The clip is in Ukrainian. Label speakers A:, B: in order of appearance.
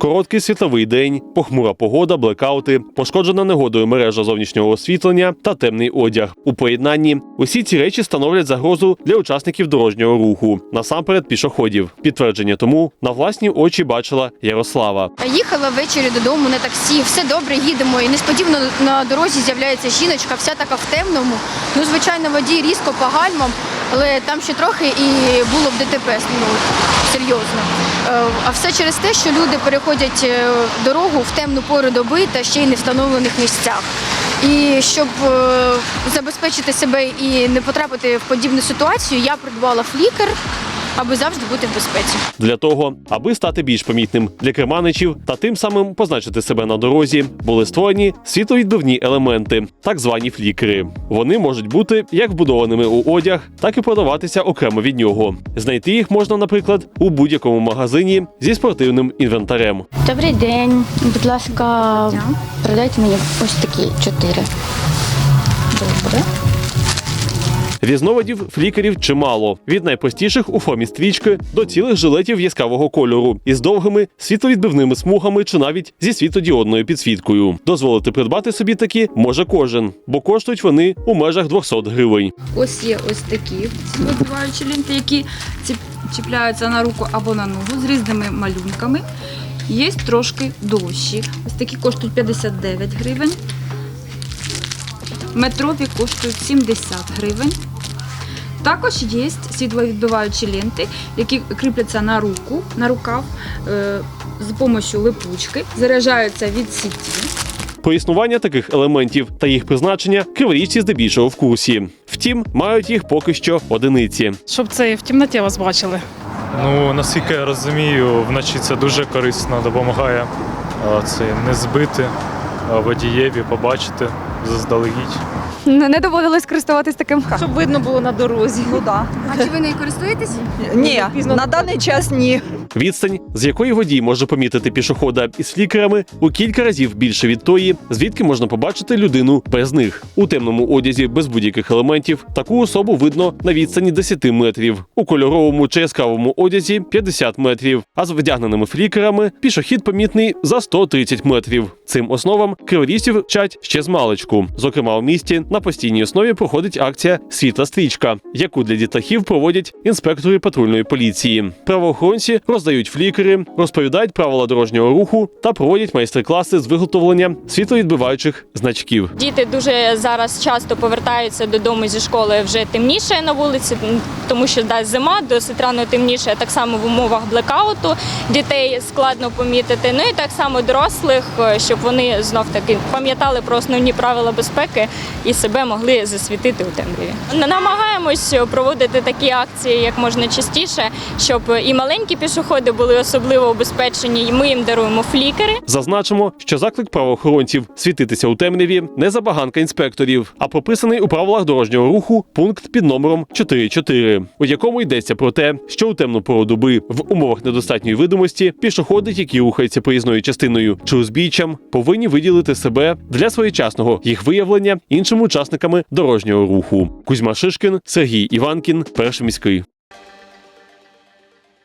A: Короткий світловий день, похмура погода, блекаути, пошкоджена негодою мережа зовнішнього освітлення та темний одяг. У поєднанні усі ці речі становлять загрозу для учасників дорожнього руху, насамперед пішоходів. Підтвердження тому на власні очі бачила Ярослава.
B: Їхала ввечері додому на таксі, все добре, їдемо. І несподівано на дорозі з'являється жіночка, вся така в темному. Ну, звичайно, водій різко по гальмам, але там ще трохи і було б ДТП, ну, серйозно. Е, А все через те, що люди переходять е, дорогу в темну пору доби та ще й не встановлених місцях. І щоб е, забезпечити себе і не потрапити в подібну ситуацію, я придбала флікер, аби завжди бути в безпеці.
A: Для того, аби стати більш помітним для керманичів та тим самим позначити себе на дорозі, були створені світловідбивні елементи, так звані флікери. Вони можуть бути як вбудованими у одяг, так і продаватися окремо від нього. Знайти їх можна, наприклад, у будь-якому магазині зі спортивним інвентарем.
C: Добрий день. Будь ласка, продайте мені ось такі чотири. Добре.
A: Різновидів флікерів чимало від найпростіших у формі стрічки до цілих жилетів яскравого кольору із довгими світловідбивними смугами чи навіть зі світлодіодною підсвіткою. Дозволити придбати собі такі може кожен, бо коштують вони у межах 200 гривень.
D: Ось є ось такі вибиваючі ленти, які чіпляються на руку або на ногу з різними малюнками. Є трошки дорожчі. Ось такі коштують 59 гривень. Метрові коштують 70 гривень. Також є світловідбиваючі ленти, які кріпляться на руку, на рукав е, з допомогою липучки, заряджаються від сіті.
A: Про існування таких елементів та їх призначення криворіжці здебільшого в курсі. Втім, мають їх поки що одиниці.
E: щоб це в темноті вас бачили.
F: Ну, наскільки я розумію, вночі це дуже корисно допомагає це не збити водієві, побачити заздалегідь.
G: Не, не доводилось користуватись таким.
E: Щоб видно було на дорозі.
G: Ну да.
B: А чи ви не користуєтесь?
G: Ні, на даний час ні.
A: Відстань, з якої водій може помітити пішохода із флікерами, у кілька разів більше від тої, звідки можна побачити людину без них. У темному одязі без будь-яких елементів таку особу видно на відстані 10 метрів, у кольоровому чи яскравому одязі 50 метрів, а з вдягненими флікерами пішохід помітний за 130 метрів. Цим основам криворізців вчать ще з маличку. Зокрема, у місті на постійній основі проходить акція Світла стрічка, яку для дітлахів проводять інспектори патрульної поліції. Правоохоронці роздають флікери, розповідають правила дорожнього руху та проводять майстер-класи з виготовлення світловідбиваючих значків.
H: Діти дуже зараз часто повертаються додому зі школи вже темніше на вулиці, тому що да, зима досить рано темніше. Так само в умовах блекауту дітей складно помітити. Ну і так само дорослих, е, щоб вони знов таки пам'ятали про основні правила безпеки і себе могли засвітити у темряві. Намагаємось проводити такі акції як можна частіше, щоб і маленькі пішоходи були особливо обезпечені. І ми їм даруємо флікери.
A: Зазначимо, що заклик правоохоронців світитися у темряві не забаганка інспекторів, а прописаний у правилах дорожнього руху пункт під номером 4.4, у якому йдеться про те, що у темну пору доби в умовах недостатньої видимості пішоходи, які рухаються проїзною частиною чи узбіччям, повинні виділити себе для своєчасного їх виявлення іншими учасниками дорожнього руху. Кузьма Шишкін, Сергій Іванкін, перший міський.